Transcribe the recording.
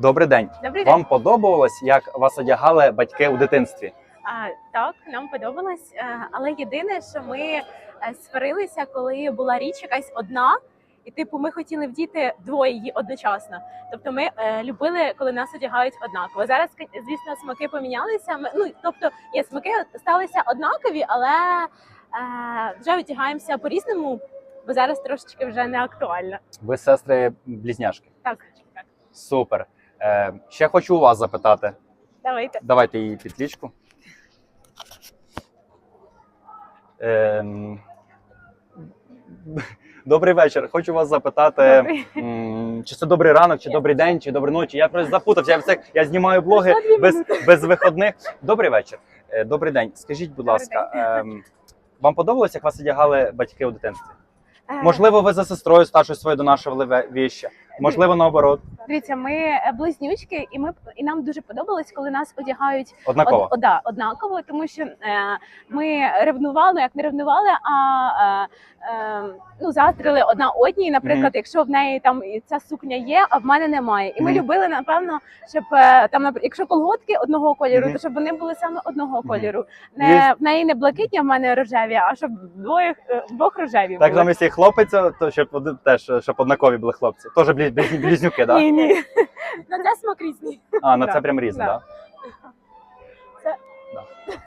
Добрий день. Добрий день. Вам подобалось, як вас одягали батьки у дитинстві? А, так, нам подобалось. Е, Але єдине, що ми е, сварилися, коли була річ якась одна, і типу ми хотіли вдіти двоє її одночасно. Тобто ми е, любили, коли нас одягають однаково. Зараз, звісно, смаки помінялися. Ми, ну тобто, є смаки сталися однакові, але е, вже одягаємося по-різному, бо зараз трошечки вже не актуально. Ви сестри близняшки. Так, так. Супер. Е, ще хочу у вас запитати. Давайте. Давайте її підлічку. Ем... Добрий вечір. Хочу вас запитати, Добрий. чи це добрий ранок, чи добрий день, чи доброї ночі. Я просто запутався. Я, все, я знімаю блоги без, без виходних. Добрий вечір. Е, Добрий день. Скажіть, будь ласка, ем, вам подобалось, як вас одягали батьки у дитинстві? Е, Можливо, ви за сестрою старшою своєю донашували віщі. Можливо, наоборот. Дивіться, ми е, близнючки, і ми і нам дуже подобалось, коли нас одягають Однаково. Од, о, да, однаково, тому що е, ми ревнували, ну як не ревнували, а е, ну заздрили одна одній. Наприклад, Мгм. якщо в неї там ця сукня є, а в мене немає. І ми Мгм. любили, напевно, щоб е, там, якщо колготки одного кольору, Мгм. то щоб вони були саме одного кольору. Не Є- в неї не блакитні, а в мене рожеві, а щоб двоє е, двох рожеві Так були. замість їх хлопець, то щоб один- теж щоб однакові були хлопці. Близ- близнюки, так? Ні, ні. На це смак різний. А, ну це прям різне, Да. так?